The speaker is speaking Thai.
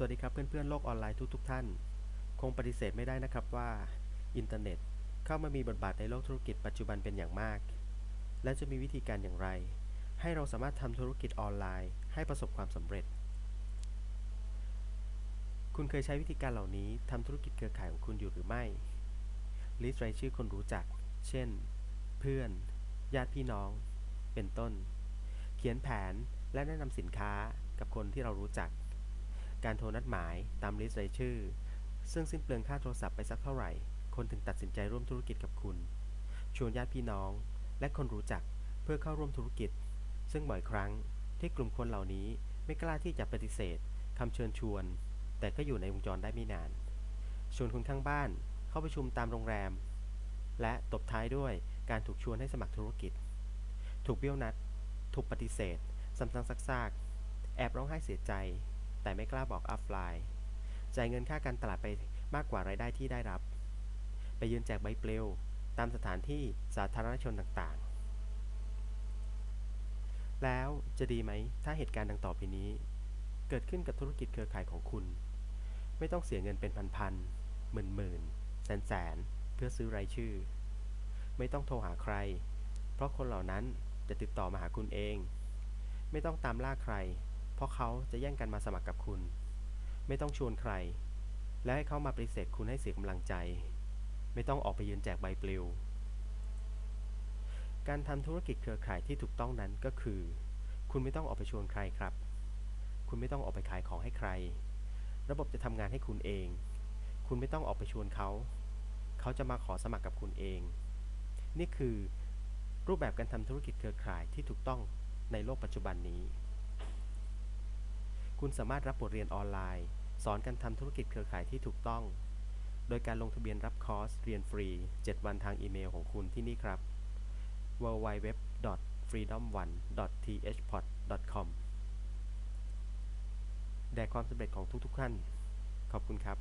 สวัสดีครับเพื่อนๆโลกออนไลน์ทุกๆท่าน คงปฏิเสธไม่ได้นะครับว่าอินเทอร์เน็ตเข้ามามีบทบาทในโลกธุรกิจปัจจุบันเป็นอย่างมาก และจะมีวิธีการอย่างไร ให้เราสามารถทำธุรกิจออนไลน์ ให้ประสบความสำเร็จ คุณเคยใช้วิธีการเหล่านี้ทำธุรกิจเครือข่ายของคุณอยู่หรือไม่ลิสต์รายชื่อคนรู้จัก เช่น เพื่อน ญาติพี่น้อง เป็นต้น เขียนแผนและแนะนำสินค้ากับคนที่เรารู้จัก การโทรนัดหมายตามลิสต์รายชื่อ ซึ่งสิ้นเปลืองค่าโทรศัพท์ไปสักเท่าไหร่ คนถึงตัดสินใจร่วมธุรกิจกับคุณ ชวนญาติพี่น้อง และคนรู้จักเพื่อเข้าร่วมธุรกิจ ซึ่งบ่อยครั้งที่กลุ่มคนเหล่านี้ไม่กล้าที่จะปฏิเสธคำเชิญชวน แต่ก็อยู่ในวงจรได้ไม่นาน ชวนคนข้างบ้านเข้าประชุมตามโรงแรม และตบท้ายด้วยการถูกชวนให้สมัครธุรกิจ ถูกเบี้ยวนัด ถูกปฏิเสธซ้ำๆซากๆ แอบร้องไห้เสียใจ แต่ไม่กล้าบอกอัพไลน์จ่ายเงินค่าการตลาดไปมากกว่ารายได้ที่ได้รับ ไปยืนแจกใบเปลว ตามสถานที่สาธารณชนต่างๆ แล้วจะดีไหมถ้าเหตุการณ์ดังต่อไปนี้ เกิดขึ้นกับธุรกิจเครือข่ายของคุณ ไม่ต้องเสียเงินเป็นพันๆหมื่นๆแสนๆเพื่อซื้อรายชื่อ ไม่ต้องโทรหาใคร เพราะคนเหล่านั้นจะติดต่อมาหาคุณเอง ไม่ต้องตามล่าใคร เพราะเขาจะแย่งกันมาสมัครกับคุณ ไม่ต้องชวนใคร และให้เขามาปฏิเสธคุณให้เสียกำลังใจ ไม่ต้องออกไปยืนแจกใบปลิว การทำธุรกิจเครือข่ายที่ถูกต้องนั้นก็คือ คุณไม่ต้องออกไปชวนใครครับ คุณไม่ต้องออกไปขายของให้ใคร ระบบจะทำงานให้คุณเอง คุณไม่ต้องออกไปชวนเขา เขาจะมาขอสมัครกับคุณเอง นี่คือรูปแบบการทำธุรกิจเครือข่ายที่ถูกต้องในโลกปัจจุบันนี้ คุณสามารถรับบทเรียนออนไลน์ สอนการทำธุรกิจเครือข่ายที่ถูกต้อง โดยการลงทะเบียนรับคอร์สเรียนฟรี 7 วันทางอีเมลของคุณที่นี่ครับ www.freedom1.thpod.com แด่ความสำเร็จของทุกๆท่าน ขอบคุณครับ